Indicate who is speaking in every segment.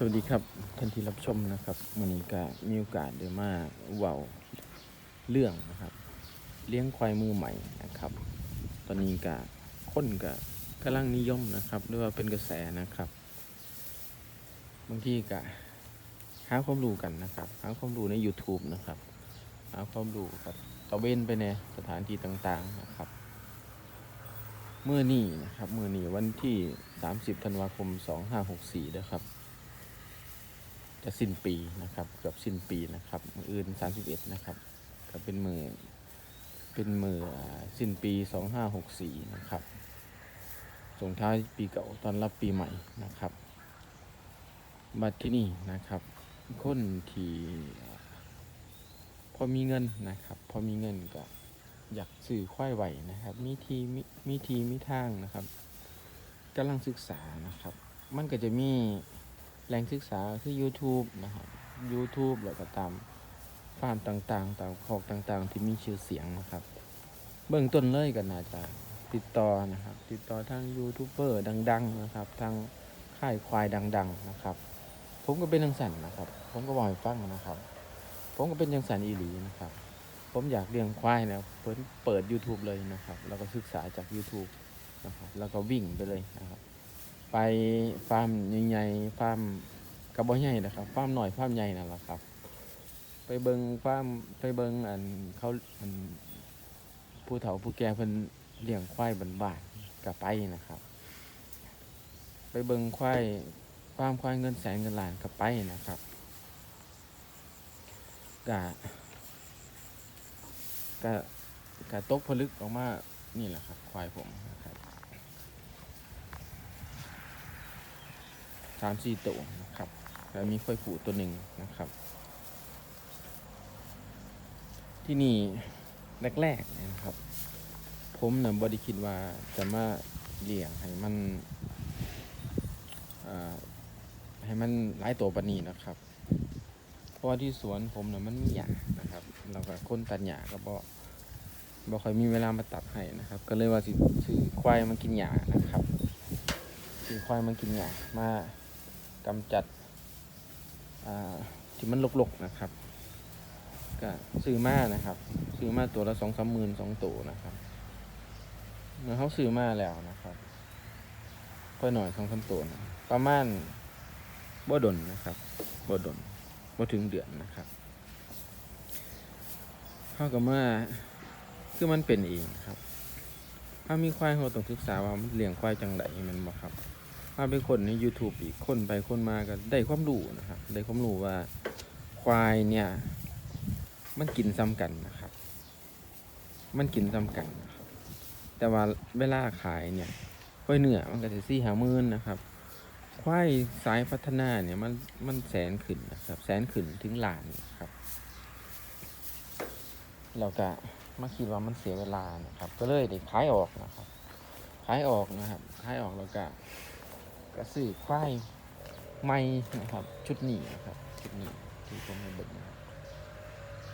Speaker 1: สวัสดีครับท่านที่รับชมนะครับวันนี้ก็มีโอกาสเดี๋ยวมาเว้าเรื่องนะครับ เลี้ยงควายมือใหม่นะครับ ตอนนี้ก็คนก็กำลังนิยมนะครับหรือว่าเป็นกระแสนะครับบางทีก็หาความรู้กันนะครับหาความรู้ใน YouTube นะครับหาความรู้ครับตะเวนไปในสถานที่ต่างๆนะครับเมื่อนี้นะครับเมื่อนี้วันที่ 30ธันวาคม 2564นะครับ จะสิ้นปีนะครับ เกือบสิ้นปีนะครับมืออื่น31นะครับ ก็เป็นมือเป็นมืออ่าสิ้นปี2564นะครับส่งท้ายปีเก่าตอนรับปีใหม่นะครับมาที่นี่นะครับ คนที่พอมีเงินนะครับ พอมีเงินก็อยากซื้อควายไหวนะครับ มีทีมีมีทีมีทางนะครับกำลังศึกษานะครับ มันก็จะมี แหล่งศึกษาคือ YouTube นะครับ YouTube แล้วก็ตามฟาร์มต่างๆ ตามคอกต่างๆ ที่มีชื่อเสียงนะครับ เบื้องต้นเลยก็น่าจะติดต่อนะครับ ติดต่อทางยูทูบเบอร์ดัง ๆ นะครับ ทางค่ายควายดัง ๆ นะครับ ผมก็เป็นจังสันนะครับ ผมก็บอกให้ฟังนะครับ ผมก็เป็นจังสันอีหลีนะครับ ผมอยากเลี้ยงควายนะเปิดเปิด YouTube เลยนะครับ แล้วก็ศึกษาจาก YouTube นะครับ แล้วก็วิ่งไปเลยนะครับ ไปฟาร์มใหญ่ๆฟาร์มกระบอกใหญ่นะครับฟาร์มหน่อยฟาร์มใหญ่นั่นแหละครับ ไปเบิงฟาร์มไปเบิงอันเขาอันผู้เฒ่าผู้แก่เพิ่นเลี้ยงควายบ้านๆกับไปนะครับ ไปเบิงควายฟาร์มควายเงินแสนเงินล้านกับไปนะครับกะกะกะตกผลึกออกมานี่แหละครับ ควายผมนะครับ สามสี่ตัวนะครับแล้วมีค่อยผูตัวหนึ่งนะครับ ที่นี่แรกๆนะครับ ผมนะบริคิดว่าจะมาเลี้ยงให้มันให้มันหลายตัวปนีนะครับ เพราะว่าที่สวนผมนะมันมีหญ้านะครับแล้วก็คนตัดหญ้าก็บ่บ่ค่อยมีเวลามาตัดให้นะครับ ก็เลยว่าสิซื้อควายมากินหญ้านะครับซื้อควายมากินหญ้ามา กำจัดที่มันรกๆนะครับก็ซื้อมานะครับ ซื้อมาตัวละสองสามหมื่นสองตัวนะครับเมื่อเขาซื้อมาแล้วนะครับก็หน่อยสองสามตัวนะประมาณบ่ดนนะครับบ่ดนบ่ถึงเดือนนะครับเขากับมาคือมันเป็นเองครับ ถ้ามีควายเราต้องศึกษาว่ามันเลี้ยงควายจังไดมันบ่ครับาเป็นคนใน YouTube อีกคนไปคนมาก็ได้ความรู้นะครับได้ความรู้ว่าควายเนี่ย มันกินซ้ำกันนะครับ มันกินซ้ำกันนะครับ แต่ว่าเวลาขายเนี่ยควายเหนือมันก็จะสี่หามื่นนะครับ ควายสายพัฒนาเนี่ยมันมันแสนขึ้นนะครับ แสนขึ้นถึงล้านนะครับเราก็มาคิดว่ามันเสียเวลานะครับ ก็เลยได้ขายออกนะครับขายออกนะครับขายออกแล้วก็ ก็ซื้อควายใหม่นะครับ ชุดนี้นะครับ ชุดนี้ที่ผมให้เบิ่งนะครับ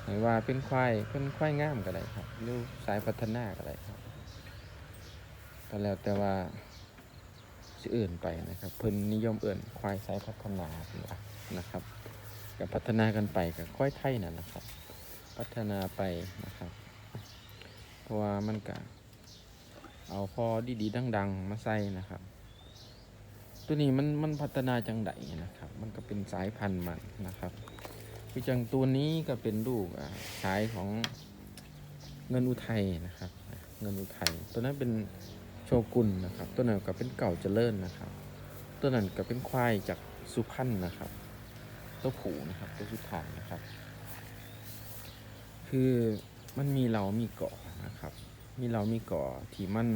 Speaker 1: หรือว่าเป็นควายเป็นควายงามก็ได้ครับหรือสายพัฒนาก็ได้ครับก็แล้วแต่ว่าสิเอื่นไปนะครับ เพิ่นนิยมเอื่นควายสายพัฒนานะครับกับพัฒนากันไปกับควายไทยนั่นนะครับ พัฒนาไปนะครับ เพราะว่ามันก็เอาพอดีๆดัง ๆ มาใส่นะครับ ตัวนี้มันมันพัฒนาจังไดนะครับ มันก็เป็นสายพันธุ์มันนะครับคือจังตัวนี้ก็เป็นลูกสายของเงินอุทัยนะครับ เงินอุทัยตัวนั้นเป็นโชกุนนะครับ ตัวนั้นก็เป็นเก่าเจริญนะครับ ตัวนั้นก็เป็นควายจากสุพรรณนะครับ ตัวผูนะครับ ตัวสุดท้ายนะครับ คือมันมีเรามีเกาะนะครับ มีเรามีเกาะที่มัน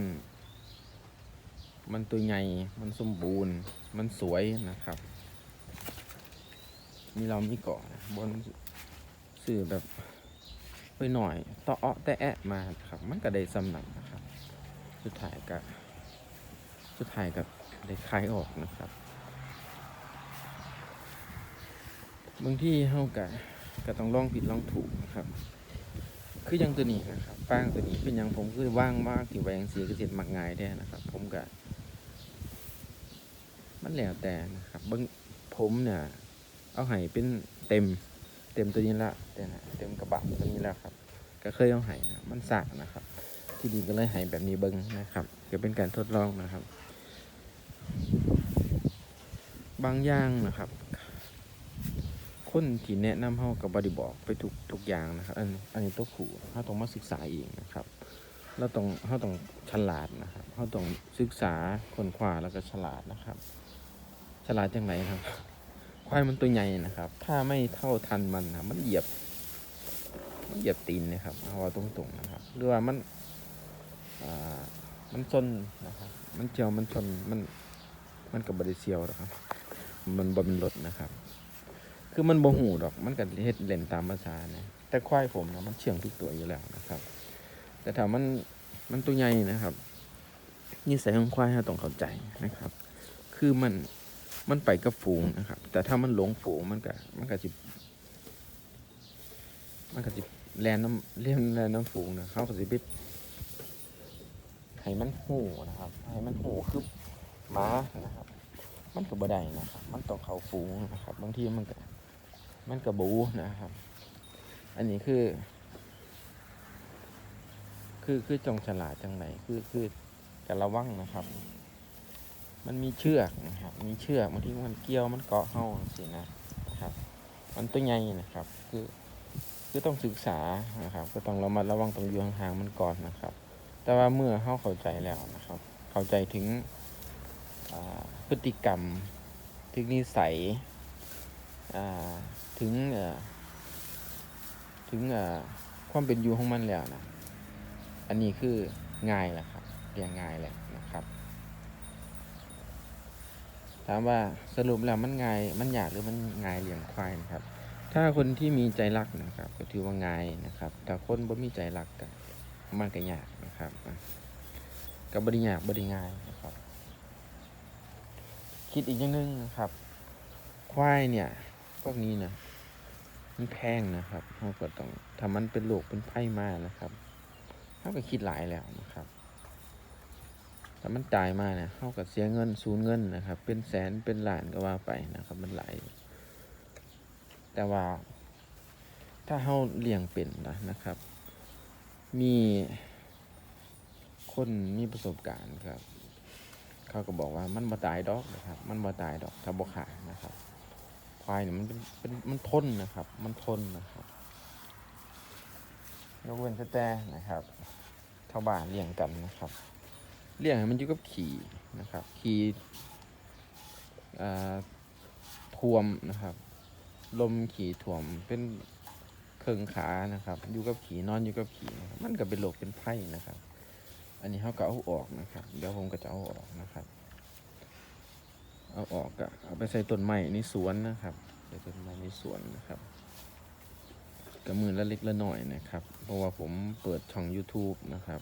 Speaker 1: มันตัวใหญ่ มันสมบูรณ์ มันสวยนะครับ มีเรามีเกาะบนสื่อแบบไปหน่อยต่อเอ้อแต่แอะมาครับ มันก็ได้สำนักนะครับ สุดท้ายก็สุดท้ายก็ได้คลายออกนะครับบางที่เฮาก็ก็ต้องลองผิดลองถูกนะครับ คืออยังตัวนี้นะครับฟางตัวนี้เป็นยังผมคือว่างมากที่แวงสีเกษตรมักง่ายแท้นะครับ ผมก็ มันแล้วแต่นะครับเบิ่งผมเนี่ยเอาไห้เป็นเต็มเต็มตัวนี้ละเต็มนะเต็มกระบะตัวนี้แล้วครับ ก็เคยเอาไห้นะมันสากนะครับ ที่ดีก็เลยไห้แบบนี้เบิ้งนะครับก็เป็นการทดลองนะครับ บางอย่างนะครับคนที่แนะนำเฮากับบริบอกไปทุกทุกอย่างนะครับ อันอันนี้ตัวขู่เราต้องมาศึกษาเองนะครับเราต้องเราต้องฉลาดนะครับเราต้องศึกษาคนขวาแล้วก็ฉลาดนะครับ ฉลาดจังไหนครับ ควายมันตัวใหญ่นะครับ ถ้าไม่เท่าทันมันนะมันเหยียบ มันเหยียบตีนนะครับเอาว่าตรงๆนะครับ หรือว่ามันอ่ามันชนนะครับ มันเจียวมันชนมันมันกับบริเซียวนะครับ มันบนรถนะครับ คือมันบ่หูดอก มันก็เฮ็ดเล่นตามภาษานะแต่ควายผมนะมันเชื่องทุกตัวอยู่แล้วนะครับ แต่ถ้ามันมันตัวใหญ่นะครับนิสัยของควายเราต้องเข้าใจนะครับ คือมัน มันไปกับฝูงนะครับ แต่ถ้ามันหลงฝูงมันก็มันก็จิมันก็จิแลนน้ำเลี้ยงแลนน้ำฝูงนะเขาก็สิไปให้มันหูนะครับให้มันหูคือหมานะครับ มันก็บ่ได้นะครับ มันต้องเขาฝูงนะครับ บางทีมันก็มันก็บูนะครับ อันนี้คือ คือคือจงฉลาดจังไหนคือคือจะระวังนะครับ มันมีเชือกนะครับ มีเชือกบางทีมันเกี่ยวมันเกาะเห่าสินะนะครับ มันตัวใหญ่นะครับ คือคือต้องศึกษานะครับ ก็ต้องระมัดระวังตรงอยู่ห่างๆมันก่อนนะครับ แต่ว่าเมื่อเฮาเข้าใจแล้วนะครับ เข้าใจถึงพฤติกรรม ถึงนิสัยถึงถึงความเป็นอยู่ของมันแล้วนะ อันนี้คือง่ายแหละครับเรียงง่ายแหละนะครับ ถามว่าสรุปแล้วมันง่ายมันยากหรือมันง่ายเลี้ยงควายนะครับ ถ้าคนที่มีใจรักนะครับ ก็ถือว่าง่ายนะครับ แต่คนบ่มีใจรักก็มันก็ยากนะครับก็บ่ได้ยากบ่ได้ง่ายนะครับ คิดอีกอย่างนึงนะครับ ควายเนี่ยพวกนี้นะมันแพงนะครับเราก็ต้องถ้ามันเป็นโรคเป็นไข้มานะครับเขาก็คิดหลายแล้วนะครับ มันจ่ายมาเนี่ยเข้าก็เสียเงินสูญเงินนะครับ เป็นแสนเป็นล้านก็ว่าไปนะครับ มันไหล แต่ว่า ถ้าเข้าเลี้ยงเป็นนะนะครับ มีคนมีประสบการณ์ครับ เขาก็บอกว่ามันบ่ตายดอกนะครับ มันบ่ตายดอกถ้าบ่ขานะครับควายเนี่ยมันเป็นเป็นมันทนนะครับ มันทนนะครับยกเว้นแต่แต่นะครับชาวบ้านเลี้ยงกันนะครับ เลี้ยงให้มันอยู่กับขี่นะครับ ขี่ท่วมนะครับ ลมขี่ท่วมเป็นเคิงขานะครับ อยู่กับขี่นอนอยู่กับขี่นะมันก็เป็นโรคเป็นไข้นะครับ อันนี้เขาก็เอาออกนะครับ เดี๋ยวผมก็จะเอาออกนะครับ เอาออกก็เอาไปใส่ต้นไม้ในสวนนะครับใส่ต้นไม้ในสวนนะครับกับมือละเล็กละหน่อยนะครับ เพราะว่าผมเปิดช่อง YouTube นะครับ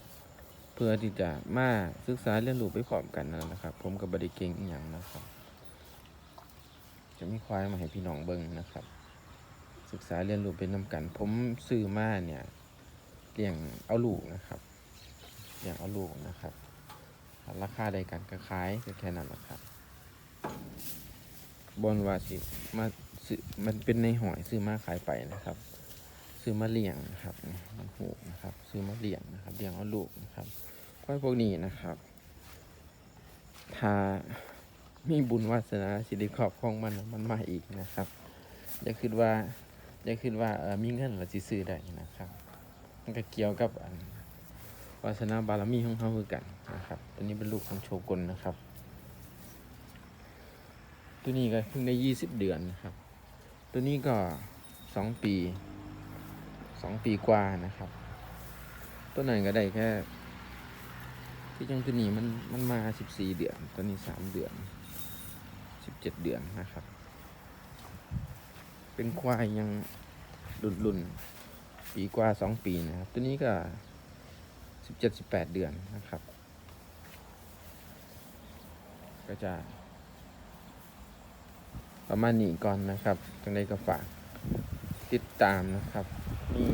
Speaker 1: เพื่อที่จะมาศึกษาเรียนรู้ไปพร้อมกันนั่นแหละครับ ผมกับบริเก่งอย่างนะครับ จะมีควายมาให้พี่น้องเบิ้งนะครับ ศึกษาเรียนรู้เป็นนำกัน ผมซื้อมาเนี่ยเลี้ยงเอาลูกนะครับเลี้ยงเอาลูกนะครับ ราคาใดกันก็ขายก็แค่นั้นแหละครับบนว่าสิมาซื้อมันเป็นในหอยซื้อมาขายไปนะครับ ซื้อมาเลี้ยงนะครับมันหูนะครับ ซื้อมาเลี้ยงนะครับเลี้ยงเอาลูกนะครับ ควายพวกนี้นะครับ ถ้ามีบุญวาสนาสิริขอบของมันมันมาอีกนะครับอย่าคิดว่าอย่าคิดว่าเออมีเงินเราสิซื้อได้นะครับ มันก็เกี่ยวกับอันวาสนาบารมีของเขาคือกันนะครับ ตัวนี้เป็นลูกของโชกุนนะครับ ตัวนี้ก็เพิ่งได้ยี่สิบเดือนนะครับ ตัวนี้ก็สองปีสองปีกว่านะครับ ตัวนั้นก็ได้แค่ ที่จังตัวนี้มันมันมาสิบสี่เดือนตัวนี้สามเดือนสิบเจ็ดเดือนนะครับ เป็นควายยังรุ่นรุ่นปีกว่าสองปีนะครับ ตัวนี้ก็สิบเจ็ดสิบแปดเดือนนะครับ ก็จะ ประมาณนี้ก่อนนะครับจังใดก็ฝากติดตามนะครับ มี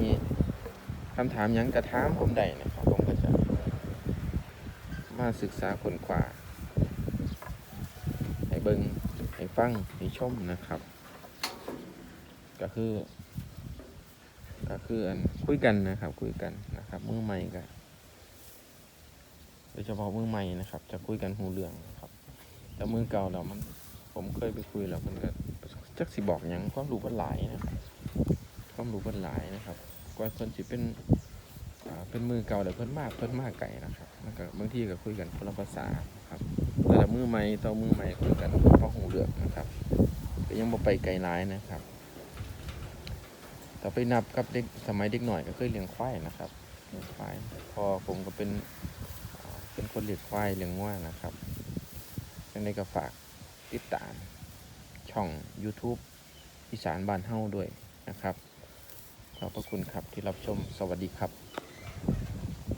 Speaker 1: คำถามยังกระถามผมได้นะครับ ผมก็จะ มาศึกษาคนคว้าให้เบิงให้ฟังให้ชมนะครับ ก็คือ ก็คืออันคุยกันนะครับ คุยกันนะครับมือใหม่ก็โดยเฉพาะมือใหม่นะครับ จะคุยกันหูเรื่องนะครับ แต่มือเก่าเรามัน ผมเคยไปคุยแล้วมันก็จักสิบอกหยังความรู้มันหลายนะครับความรู้มันหลายนะครับกว่าคนสิเป็น เป็นมือเก่าแต่เพิ่นมากเพิ่นมากไก่นะครับแล้วก็บางทีก็คุยกันคนละภาษาครับแต่ละมือใหม่ต่อมือใหม่คุยกันเพอหูเรื่องนะครับก็ยังบ่ไปไกลหลายนะครับต่อไปนับกับเด็กสมัยเด็กหน่อยก็เคยเลี้ยงควายนะครับเลี้ยงควายพอผมก็เป็นเป็นคนเลี้ยงควายเลี้ยงวัวนะครับยังไงก็ฝากติดตามช่อง YouTube อีสานบ้านเฮาด้วยนะครับขอบพระคุณครับที่รับชมสวัสดีครับ